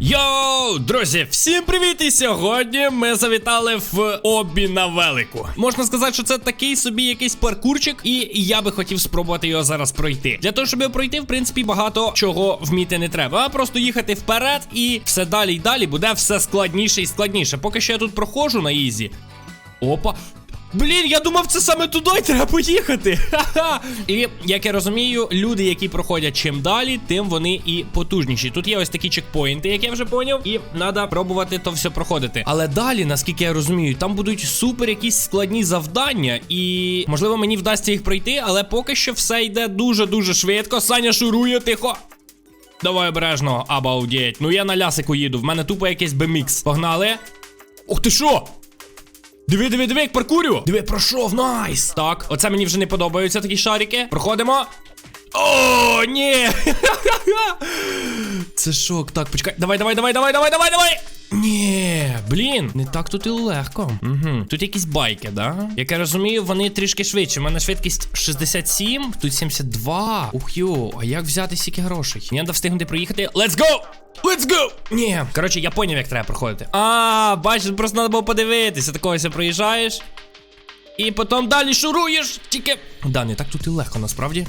Йоу, друзі, всім привіт! І сьогодні ми завітали в обі на велику. Можна сказати, що це такий собі якийсь паркурчик, і я би хотів спробувати його зараз пройти. Для того, щоб його пройти, в принципі, багато чого вміти не треба, а просто їхати вперед, і все далі і далі буде все складніше і складніше. Поки що я тут проходжу на ізі. Опа. Блін, я думав, це саме туди треба поїхати. Ха-ха. І як я розумію, люди, які проходять чим далі, тим вони і потужніші. Тут є ось такі чекпоінти, як я вже поняв, і треба пробувати то все проходити. Але далі, наскільки я розумію, там будуть супер якісь складні завдання, і можливо мені вдасться їх пройти, але поки що все йде дуже-дуже швидко. Саня шурує, тихо. Давай обережно, обалдеть. Ну я на лясику їду, в мене тупо якийсь бемікс. Погнали. Ух ти що? Диви, диви, диви, як паркурю. Диви, пройшов, найс. Так, оце мені вже не подобаються такі шарики. Проходимо. О, ні. Це шок. Так, почекай. Давай, давай, давай, давай, давай, давай, давай. Ні, блін, не так тут і легко. Угу. Тут якісь байки, да? Як я розумію, вони трішки швидше. У мене швидкість 67, тут 72. Ух йо, а як взяти стільки грошей? Мені треба встигнути проїхати. Let's go! Let's go! Ні. Коротше, я поняв, як треба проходити. А, бачиш, просто треба було подивитися. Такого все проїжджаєш. І потім далі шуруєш. Тільки. Да, не так тут і легко, насправді.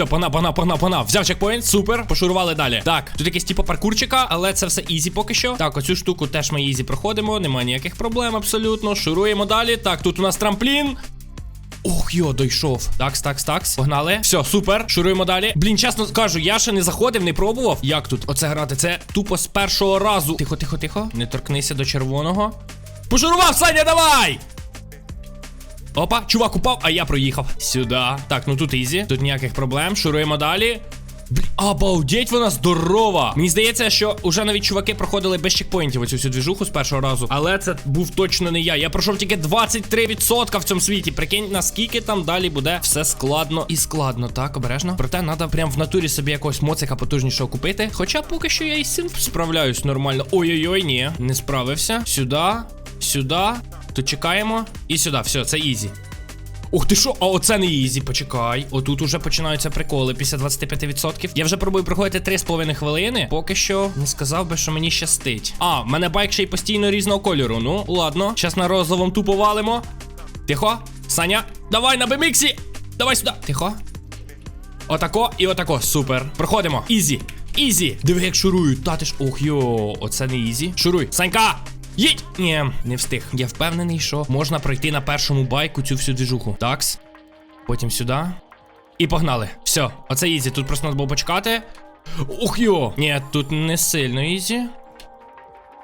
Все, пана, пана, пана, пана. Взяв чекпоінт, супер. Пошурували далі. Так, тут якийсь типу паркурчика, але це все ізі поки що. Так, оцю штуку теж ми ізі проходимо. Немає ніяких проблем абсолютно. Шуруємо далі. Так, тут у нас трамплін. Ох, йо, дійшов. Такс, такс, такс. Погнали. Все, супер. Шуруємо далі. Блін, чесно кажу, я ще не заходив, не пробував. Як тут? Оце грати? Це тупо з першого разу. Тихо, тихо, тихо. Не торкнися до червоного. Пошурував, Саня, давай! Опа, чувак упав, а я проїхав. Сюди. Так, ну тут ізі. Тут ніяких проблем. Шуруємо далі. Обалдеть, вона здорова. Мені здається, що уже навіть чуваки проходили без чекпоінтів оцю всю двіжуху з першого разу. Але це був точно не я. Я пройшов тільки 23% в цьому світі. Прикинь, наскільки там далі буде все складно і складно. Так, обережно. Проте треба прям в натурі собі якогось моцика потужнішого купити. Хоча поки що я із цим справляюсь нормально. Ой-ой-ой, ні, не справився. Сюди, сюди. Тут чекаємо. І сюди, все, це ізі. Ух ти що, а оце не ізі, почекай. Отут уже починаються приколи після 25%. Я вже пробую проходити 3,5 хвилини. Поки що не сказав би, що мені щастить. А, в мене байк ще й постійно різного кольору. Ну, ладно. Щас на розовому тупо валимо. Тихо. Саня, давай на беміксі. Давай сюди. Тихо. Отако і отако. Супер. Проходимо. Ізі. Ізі. Диви, як шурують. Та ти ж. Ох йо, оце не ізі. Шуруй. Санька! Їдь! Ні, не встиг. Я впевнений, що можна пройти на першому байку цю всю двіжуху. Такс. Потім сюди. І погнали. Все, оце ізі. Тут просто треба було почекати. Ух йо! Ні, тут не сильно ізі.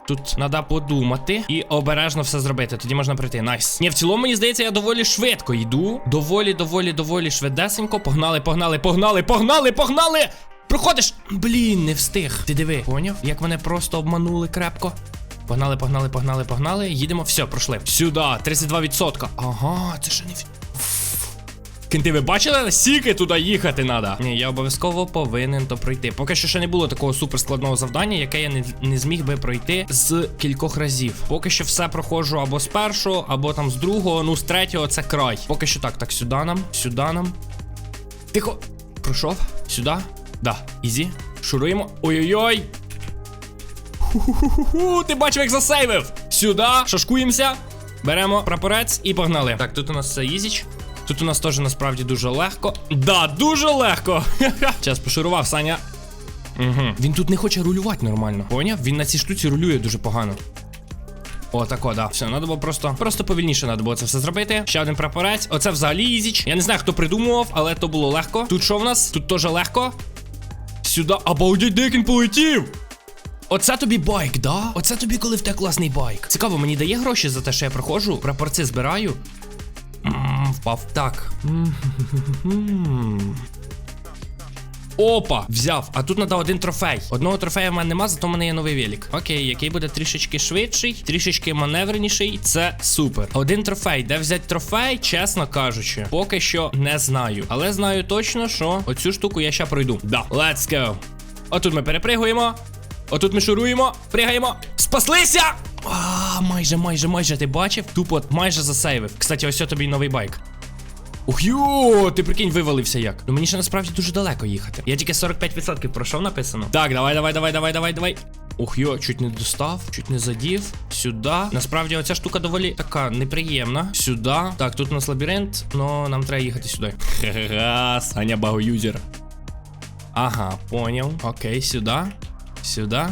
Тут треба подумати і обережно все зробити. Тоді можна пройти. Найс. Ні, в цілому, мені здається, я доволі швидко йду. Доволі, доволі, доволі швидесенько. Погнали, погнали, погнали, погнали, погнали! Проходиш! Блін, не встиг. Ти диви, поняв? Як мене просто обманули крепко. Погнали, погнали, погнали, погнали. Їдемо, все, пройшли. Сюди, 32%. Ага, це ще не. в- Кенти, ви бачили, скільки туди їхати треба? Ні, я обов'язково повинен то пройти. Поки що ще не було такого суперскладного завдання, яке я не, не зміг би пройти з кількох разів. Поки що все проходжу або з першого, або там з другого, ну з третього це край. Поки що так, так, сюди нам, сюди нам. Тихо. Пройшов. Сюди. Да, ізі. Шуруємо. Ой-ой-ой. Ху-ху-ху-ху, ти бачив, як засейвив. Сюди, шашкуємося. Беремо прапорець і погнали. Так, тут у нас все ізіч. Тут у нас теж насправді дуже легко. Да, дуже легко. Зараз пошурував, Саня. Угу. Він тут не хоче рулювати нормально. Поняв? Він на цій штуці рулює дуже погано. О, тако, да. Все, треба було просто просто повільніше треба було це все зробити. Ще один прапорець. Оце взагалі ізіч. Я не знаю, хто придумував, але то було легко. Тут що в нас? Тут теж легко. Сюди. Обалдеть, де як він полетів! Оце тобі байк, да? Оце тобі, коли в тебе класний байк. Цікаво, мені дає гроші за те, що я проходжу, прапорці збираю. М, Впав так. Опа, взяв. А тут треба один трофей. Одного трофея в мене нема, зато в мене є новий велик. Окей, який буде трішечки швидший, трішечки маневреніший. Це супер. Один трофей. Де взяти трофей, чесно кажучи, поки що не знаю. Але знаю точно, що оцю штуку я ще пройду. Да, let's go. Отут ми перепригуємо. Отут ми шуруємо, пригаємо. Спаслися! А, майже, майже, майже ти бачив? Тупо майже засейвив. Кстати, ось тобі новий байк. Ух йо, ти прикинь, вивалився як. Ну мені ще насправді дуже далеко їхати. Я тільки 45% пройшов написано. Так, давай, давай, давай, давай, давай, давай. Ух йо, чуть не достав, чуть не задів. Сюди. Насправді оця штука доволі така неприємна. Сюди. Так, тут у нас лабіринт, но нам треба їхати сюди. Ха-ха-ха, Саня багоюзер. Ага, поняв. Окей, сюди. Сюди.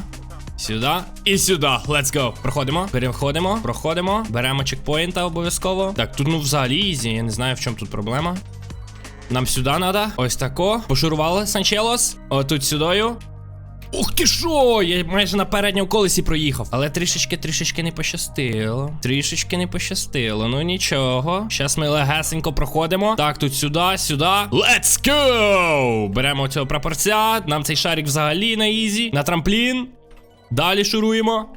Сюди і сюди. Let's go. Проходимо. Переходимо, проходимо. Беремо чекпоінта обов'язково. Так, тут ну взагалі ізі. Я не знаю, в чому тут проблема. Нам сюди треба. Ось тако. Пошурували Санчелос. Отут сюдою. Ух ти що! Я майже на передньому колесі проїхав. Але трішечки, трішечки не пощастило. Трішечки не пощастило. Ну нічого. Щас ми легесенько проходимо. Так, тут сюди, сюди. Let's go! Беремо цього прапорця. Нам цей шарик взагалі на ізі. На трамплін. Далі шуруємо.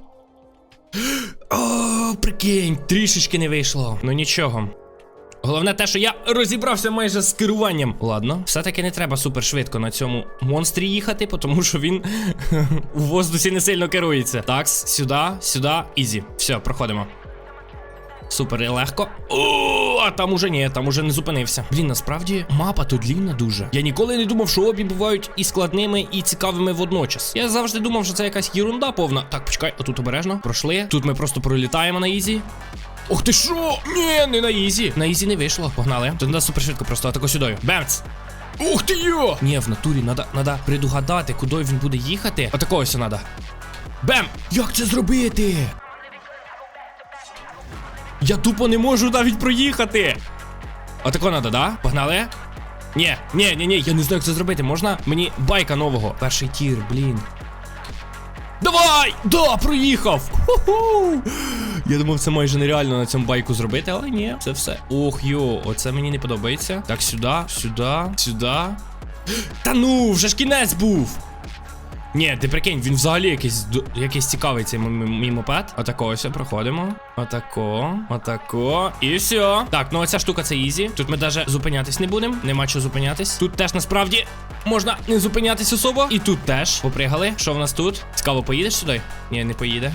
О, прикинь, трішечки не вийшло. Ну нічого. Головне те, що я розібрався майже з керуванням. Ладно, все-таки не треба супер швидко на цьому монстрі їхати, тому що він у воздусі не сильно керується. Так, сюди, сюди, ізі. Все, проходимо. Супер і легко. О, а там уже ні, там уже не зупинився. Блін, насправді мапа тут длінна дуже. Я ніколи не думав, що обі бувають і складними, і цікавими водночас. Я завжди думав, що це якась єрунда повна. Так, почекай, отут обережно. Пройшли. Тут ми просто пролітаємо на ізі. Ух ти що? Ні, не на ізі. На ізі не вийшло. Погнали. Тут треба супер швидко, просто атаку сюди. Бемц! Ух ти йо! Ні, в натурі надо, надо предугадати, куди він буде їхати. Отакого ось надо. Бем! Як це зробити? Я тупо не можу навіть проїхати. Отако надо, да? Погнали? Ні, ні, ні, ні, я не знаю, як це зробити. Можна мені байка нового. Перший тір, блін. Давай! Да, проїхав! Ху-ху! Я думав, це майже нереально на цьому байку зробити, але ні, це все. Ох, йо, оце мені не подобається. Так, сюди, сюди, сюди. Та ну, вже ж кінець був. Ні, ти прикинь, він взагалі якийсь якийсь цікавий цей мій мопед. Отако ось проходимо. Отако, отако. І все. Так, ну оця штука це ізі. Тут ми навіть зупинятись не будемо. Нема чого зупинятись. Тут теж насправді можна не зупинятись особо. І тут теж. Попригали. Що в нас тут? Цікаво, поїдеш сюди? Ні, не поїде.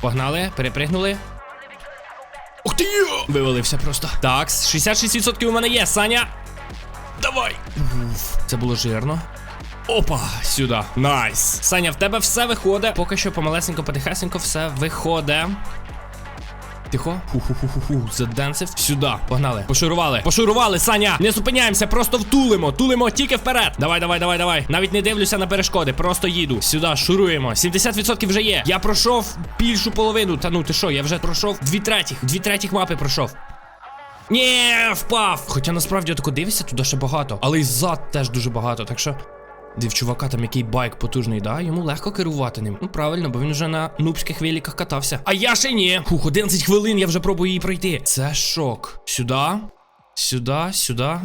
Погнали, перепригнули. Ух ти! Вивалився просто. Так, 66% у мене є, Саня. Давай. Уф, це було жирно. Опа, сюди. Найс. Саня, в тебе все виходить. Поки що помалесенько, потихесенько все виходить. Тихо. Ху-ху-ху-ху-ху. Заденсив. Сюди. Погнали. Пошурували. Пошурували, Саня. Не зупиняємося, просто втулимо. Тулимо тільки вперед. Давай, давай, давай, давай. Навіть не дивлюся на перешкоди. Просто їду. Сюди, шуруємо. 70% вже є. Я пройшов більшу половину. Та ну ти що, я вже пройшов дві третіх. Дві третіх мапи пройшов. Ні, впав. Хоча насправді тако дивишся, туди ще багато. Але і зад теж дуже багато. Так що. Див чувака там який байк потужний, да? Йому легко керувати ним. Ну правильно, бо він вже на нубських великах катався. А я ще ні. Фух, 11 хвилин, я вже пробую її пройти. Це шок. Сюди. Сюди, сюди.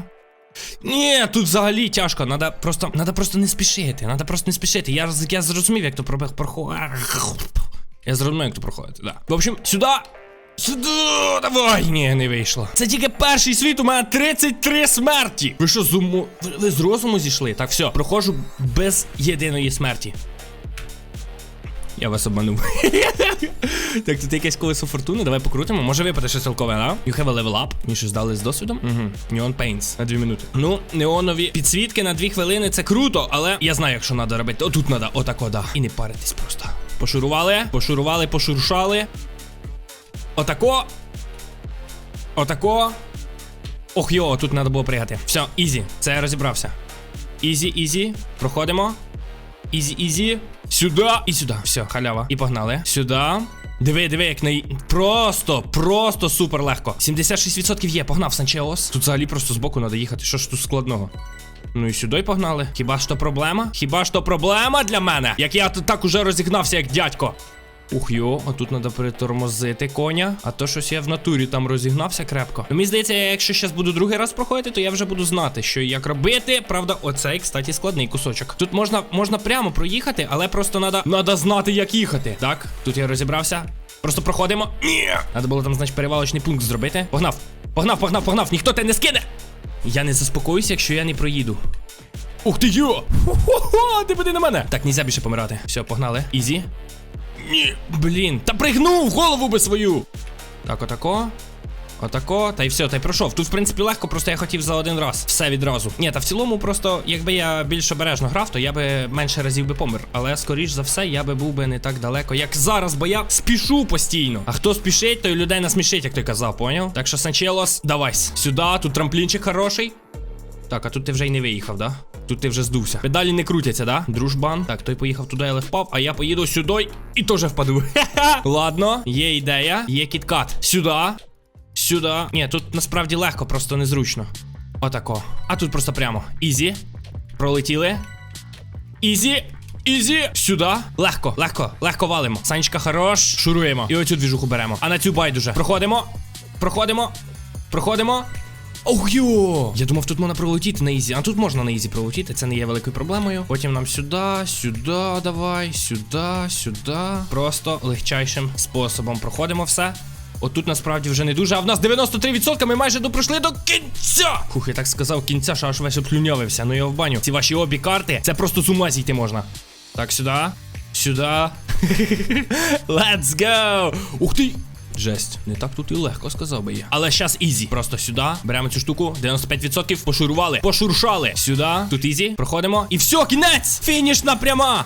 Ні, тут взагалі тяжко. Надо просто, надо просто не спішити. Надо просто не спішити. Я, я зрозумів, як то пробіг проходить. Я зрозумів, як то проходить, да. В общем, сюди. Сюди, давай! Ні, не вийшло. Це тільки перший світ, у мене 33 смерті. Ви що, з уму... ви, ви з розуму зійшли? Так, все, проходжу без єдиної смерті. Я вас обманув. так, тут якесь колесо фортуни, давай покрутимо. Може випаде щось толкове, да? You have a level up. Мені щось дали з досвідом. Угу. Neon Paints на 2 минути. Ну, неонові підсвітки на 2 хвилини це круто, але я знаю, що треба робити. Отут треба, отако, да. І не паритись просто. Пошурували, пошурували, пошуршали. Отако. Отако. Ох йо, тут треба було пригати. Все, ізі. Це я розібрався. Ізі, ізі. Проходимо. Ізі, ізі. Сюди і сюди. Все, халява. І погнали. Сюди. Диви, диви, як на Просто, просто супер легко. 76% є, погнав Санчеос. Тут взагалі просто збоку треба їхати. Що ж тут складного? Ну і сюди погнали. Хіба ж то проблема? Хіба ж то проблема для мене? Як я тут так уже розігнався, як дядько. Ух йо, а тут треба перетормозити коня. А то щось я в натурі там розігнався крепко. Ну, мені здається, я якщо зараз буду другий раз проходити, то я вже буду знати, що і як робити. Правда, оцей, кстати, складний кусочок. Тут можна можна прямо проїхати, але просто треба надо знати, як їхати. Так, тут я розібрався. Просто проходимо. Ні. Треба було там, значить, перевалочний пункт зробити. Погнав. Погнав, погнав, погнав. Ніхто тебе не скине. Я не заспокоюся, якщо я не проїду. Ух ти йо! Хо-хо-хо, ти буде на мене. Так, нельзя більше помирати. Все, погнали. Ізі. Ні, блін, та пригнув голову би свою. Так, отако. Отако, та й все, та й пройшов. Тут, в принципі, легко, просто я хотів за один раз. Все відразу. Ні, та в цілому, просто, якби я більш обережно грав, то я би менше разів би помер. Але скоріш за все, я би був би не так далеко, як зараз, бо я спішу постійно. А хто спішить, той людей насмішить, як ти казав, поняв? Так що, Санчелос, давайсь. Сюди, тут трамплінчик хороший. Так, а тут ти вже й не виїхав, да? Тут ти вже здувся. Педалі не крутяться, да? Дружбан. Так, той поїхав туди, але впав, а я поїду сюди і теж впаду. Ладно, є ідея, є кіткат. Сюди. Сюди. Ні, тут насправді легко, просто незручно. Отако. А тут просто прямо. Ізі. Пролетіли. Ізі. Ізі. Сюди. Легко, легко, легко валимо. Санечка хорош. Шуруємо. І оцю двіжуху беремо. А на цю байдуже. Проходимо. Проходимо. Проходимо. Ох йо! Я думав, тут можна пролетіти на ізі. А тут можна на ізі пролетіти, це не є великою проблемою. Потім нам сюди, сюди, давай, сюди, сюди. Просто легчайшим способом проходимо все. Отут насправді вже не дуже, а в нас 93%, ми майже допройшли до кінця. Хух, я так сказав кінця, що аж весь обслюнявився. Ну я в баню. Ці ваші обі карти, це просто з ума зійти можна. Так, сюди. Сюди. Let's go! Ух ти! Жесть, не так тут і легко сказав би я. Але щас ізі. Просто сюди. Беремо цю штуку. 95%. Пошурували. Пошуршали. Сюди. Тут ізі. Проходимо. І все, кінець! Фінішна пряма!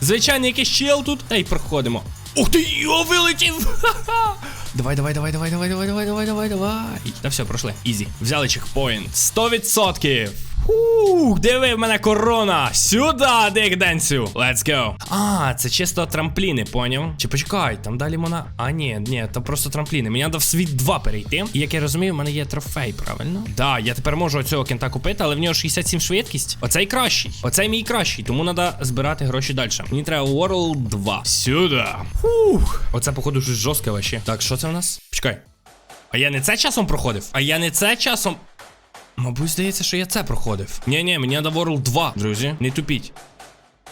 Звичайний якийсь чел тут. Та й проходимо. Ух ти, йо, вилетів! Давай, давай, давай, давай, давай, давай, давай, давай, давай. Та все, пройшли. Ізі. Взяли чекпоінт. 100%. Ух, диви, в мене корона. Сюди, дикденцю. Let's go. А, це чисто трампліни, поняв? Чи почекай, там далі вона. А, ні, ні, там просто трампліни. Мені треба в світ 2 перейти. І як я розумію, в мене є трофей, правильно? Да, я тепер можу оцього кента купити, але в нього 67 швидкість. Оцей кращий. Оцей мій кращий, тому треба збирати гроші далі. Мені треба World 2. Сюди. Фух. Оце, походу, щось жорстке вообще. Так, що це в нас? Почекай. А я не це часом проходив? А я не це часом. Мабуть, здається, що я це проходив. Ні, ні, мені треба World 2, друзі. Не тупіть.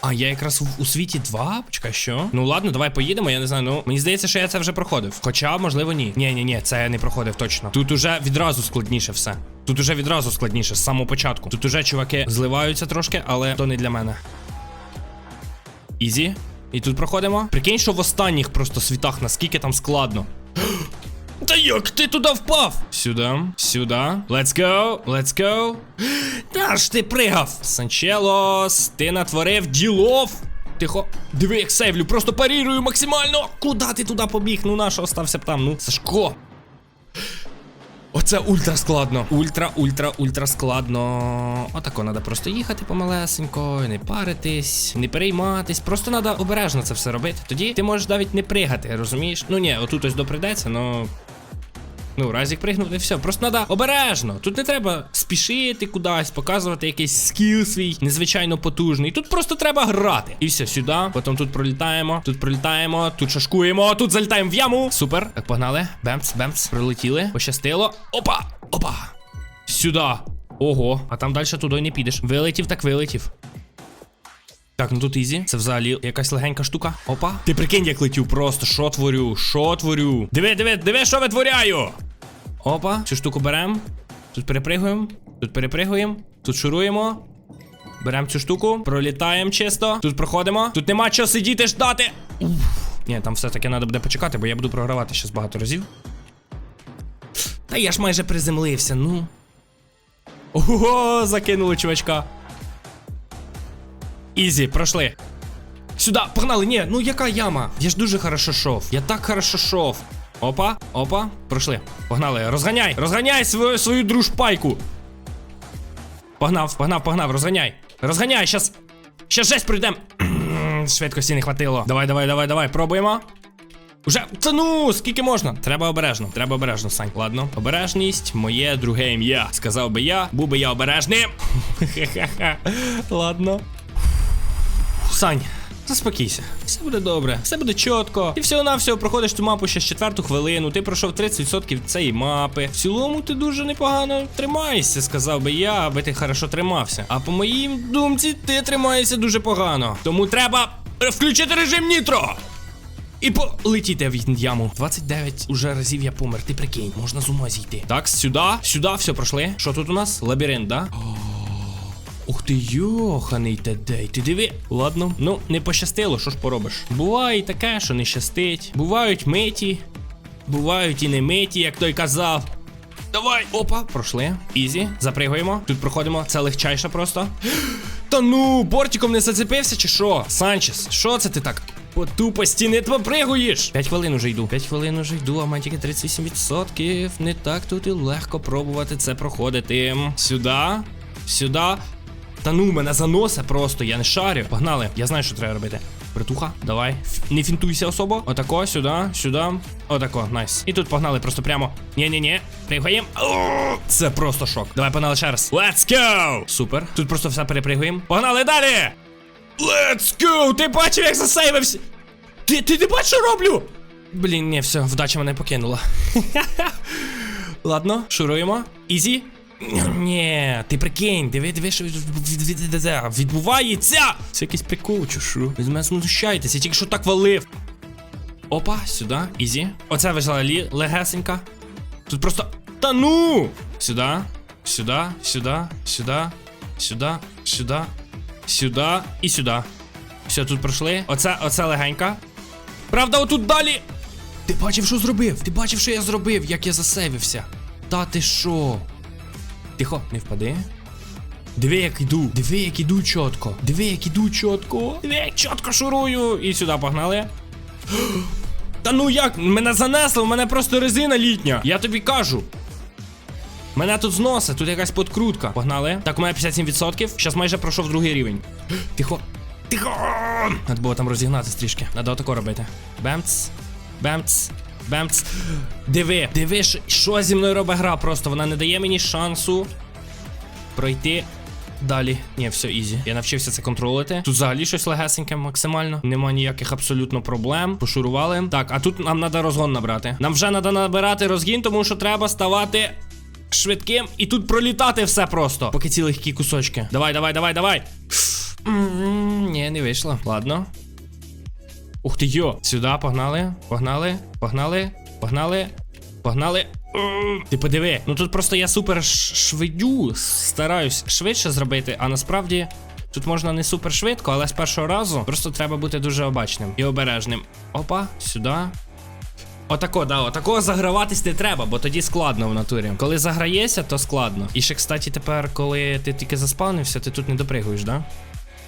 А я якраз у, у світі 2? Почекай, що? Ну ладно, давай поїдемо, я не знаю. Ну, мені здається, що я це вже проходив. Хоча, можливо, ні. Ні, ні, ні, це я не проходив точно. Тут уже відразу складніше все. Тут уже відразу складніше з самого початку. Тут уже чуваки зливаються трошки, але то не для мене. Ізі. І тут проходимо. Прикинь, що в останніх просто світах, наскільки там складно. Як ти туди впав? Сюди, сюди. Let's go, let's go. Та ж ти пригав. Санчелос, ти натворив ділов. Тихо. Диви, як сейвлю, просто парірую максимально. Куда ти туди побіг? Ну наш остався б там. Ну, Сашко. Оце ультра складно. Ультра, ультра, ультра складно. Отако треба просто їхати помалесенько, не паритись, не перейматись. Просто треба обережно це все робити. Тоді ти можеш навіть не пригати, розумієш? Ну ні, отут ось допридеться, но. Ну, разік пригнути, все. Просто треба обережно. Тут не треба спішити кудись, показувати якийсь скіл свій незвичайно потужний. Тут просто треба грати. І все, сюди. Потім тут пролітаємо, тут пролітаємо, тут шашкуємо, тут залітаємо в яму. Супер. Так, погнали. Бемц, бемц. Пролетіли. Пощастило. Опа! Опа! Сюди. Ого, а там далі туди не підеш. Вилетів, так вилетів. Так, ну тут ізі. Це взагалі якась легенька штука. Опа. Ти прикинь, як летів просто. Що творю? Що творю? Диви, диви, диви, що витворяю. Опа, цю штуку беремо. Тут перепригуємо. Тут перепригуємо. Тут шуруємо. Беремо цю штуку, пролітаємо чисто. Тут проходимо. Тут нема чого сидіти ждати. Уф. Ні, там все-таки треба буде почекати, бо я буду програвати щас багато разів. Та я ж майже приземлився, ну. Ого, закинули чувачка. Ізі, пройшли. Сюди, погнали, ні, ну яка яма? Я ж дуже хорошо шов. Я так хорошо шов. Опа, опа, пройшли. Погнали. Розганяй, розганяй свою, свою дружпайку. Погнав, погнав, погнав, розганяй. Розганяй, щас. Щас жесть пройдем. Швидкості не хватило. Давай, давай, давай, давай, пробуємо. Уже, та ну, скільки можна? Треба обережно, треба обережно, Сань. Ладно, обережність, моє друге ім'я. Сказав би я, був би я обережним. Хе-хе-хе. Ладно. Сань, заспокійся. Все буде добре, все буде чітко. Ти всього навсього проходиш цю мапу ще з четверту хвилину. Ти пройшов 30% цієї мапи. В цілому ти дуже непогано тримаєшся, сказав би я, аби ти хорошо тримався. А по моїм думці, ти тримаєшся дуже погано. Тому треба включити режим нітро. І полетіти в яму. 29 уже разів я помер. Ти прикинь, можна з ума зійти. Так, сюди, сюди, все пройшли. Що тут у нас? Лабіринт, да? Ух ти, йоханий тедей, ти диви. Ладно, ну не пощастило, що ж поробиш. Буває і таке, що не щастить. Бувають миті, Бувають і не миті, як той казав. Давай! Опа, пройшли. Ізі, запригуємо. Тут проходимо. Це легчайше просто. Та ну, бортиком не зацепився чи що? Санчес, що це ти так? По тупості не попригуєш. 5 хвилин уже йду. 5 хвилин уже йду, а має тільки 38%. Не так тут і легко пробувати це проходити. Сюди. Сюди. Та ну, мене заносе просто, я не шарю. Погнали, я знаю, що треба робити. Братуха, давай. Не фінтуйся особо. Отако, сюди, сюди. Отако, найс. І тут погнали просто прямо. Ні-ні-ні. Пригаємо. Це просто шок. Давай погнали ще раз. Let's go! Супер. Тут просто все перепригуємо. Погнали далі! Let's go! Ти бачив, як засейвився? Ти, ти не бачиш, що роблю? Блін, ні, все, вдача мене покинула. Ладно, шуруємо. Ізі. Ні, ти прикинь, диви, диви, що від- від- від- від- від- відбувається. Це якийсь прикол, чи що? Ви з мене знущаєтесь, я тільки що так валив. Опа, сюди, ізі. Оце взагалі легесенька. Тут просто. Та ну! Сюди, сюди, сюди, сюди, сюди, сюди, сюди і сюди. Все, тут пройшли. Оце, оце легенька. Правда, отут далі. Ти бачив, що зробив? Ти бачив, що я зробив, як я засейвився? Та ти що? Тихо, не впади. Диви, як іду. Диви, як іду чітко. Диви, як іду чітко. Диви, як чітко шурую. І сюди погнали. Та ну як? Мене занесло, в мене просто резина літня. Я тобі кажу. Мене тут зносить, тут якась подкрутка. Погнали. Так, у мене 57%. Щас майже пройшов другий рівень. Тихо. Тихо! Надо було там розігнатися трішки. Надо отако робити. Бемц. Бемц. Бемц. Диви, диви, що- зі мною робить гра просто. Вона не дає мені шансу пройти. Далі, ні, все ізі. Я навчився це контролити. Тут взагалі щось легесеньке максимально. Нема ніяких абсолютно проблем. Пошурували. Так, а тут нам треба розгон набрати. Нам вже треба набирати розгін, тому що треба ставати швидким і тут пролітати все просто. Поки ці легкі кусочки. Давай, давай, давай, давай. Ні, не вийшло. Ладно. Ух ти йо! Сюди, погнали, погнали, погнали, погнали, погнали. Ти подиви, ну тут просто я супер швидю, стараюсь швидше зробити, а насправді тут можна не супер швидко, але з першого разу просто треба бути дуже обачним і обережним. Опа, сюди. Отако, да, отако заграватись не треба, бо тоді складно в натурі. Коли заграєшся, то складно. І ще, кстати, тепер, коли ти тільки заспавнився, ти тут не допригуєш, да?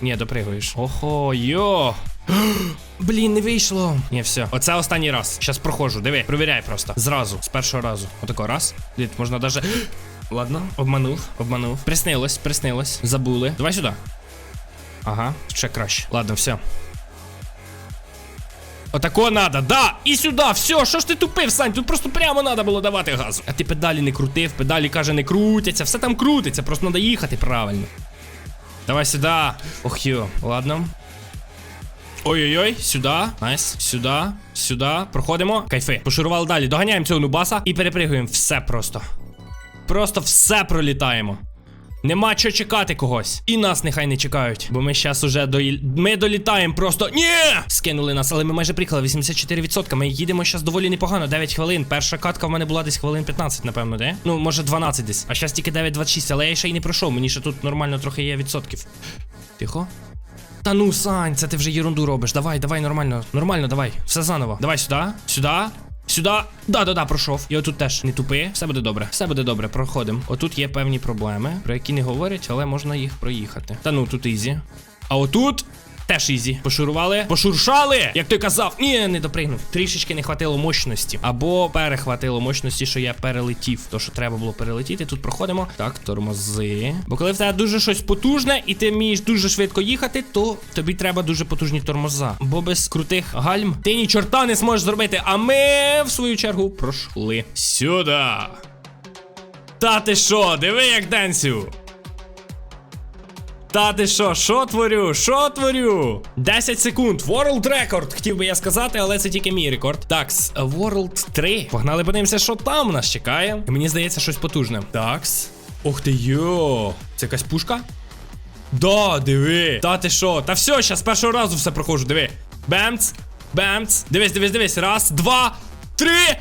Ні, допригуєш. Охо, йо. Блін, не вийшло. Ні, все. Оце останній раз. Щас проходжу. Диви, провіряй просто. Зразу, з першого разу. Отако, раз. Дід, можна даже. Ладно, обманув, обманув. Приснилось, приснилось. Забули. Давай сюди. Ага, ще краще. Ладно, все. Отако надо, да! І сюди, все, що ж ти тупив, Сань? Тут просто прямо надо було давати газу. А ти педалі не крутив, педалі каже, не крутяться, все там крутиться, просто треба їхати правильно. Давай сюди. Ох йо, ладно. Ой-ой-ой, сюди, найс, сюди, сюди. Проходимо. Кайфи. Пошурували далі. Доганяємо цього нубаса і перепригуємо все просто. Просто все пролітаємо. Нема чого чекати когось. І нас нехай не чекають. Бо ми зараз уже до... Ми долітаємо просто. Ні! Скинули нас, але ми майже приїхали. 84%. Ми їдемо зараз доволі непогано. 9 хвилин. Перша катка в мене була десь хвилин 15, напевно, де? Ну, може 12 десь. А зараз тільки 9.26, але я ще й не пройшов. Мені ще тут нормально трохи є відсотків. Тихо. Та ну, Сань, це ти вже ерунду робиш. Давай, давай, нормально. Нормально, давай. Все заново. Давай сюди, сюди. Сюди. Да-да-да, пройшов. І отут теж не тупи. Все буде добре. Все буде добре, проходимо. Отут є певні проблеми, про які не говорять, але можна їх проїхати. Та ну тут ізі. А отут. Теж ізі. Пошурували. Пошуршали! Як той казав. Ні, не допригнув. Трішечки не хватило мощності. Або перехватило мощності, що я перелетів. То, що треба було перелетіти. Тут проходимо. Так, тормози. Бо коли в тебе дуже щось потужне, і ти вмієш дуже швидко їхати, то тобі треба дуже потужні тормоза. Бо без крутих гальм ти ні чорта не зможеш зробити. А ми, в свою чергу, пройшли. Сюди. Та ти що, диви, як денсю. Та ти що, що творю? Що творю? 10 секунд. World Record, хотів би я сказати, але це тільки мій рекорд. Такс, World 3. Погнали, подивимося, що там нас чекає. Мені здається, щось потужне. Такс. Ух ти йо. Це якась пушка? Да, диви. Та ти що? Та все, щас з першого разу все проходжу, диви. Бемц, бемц. Дивись, дивись, дивись. Раз, два, три.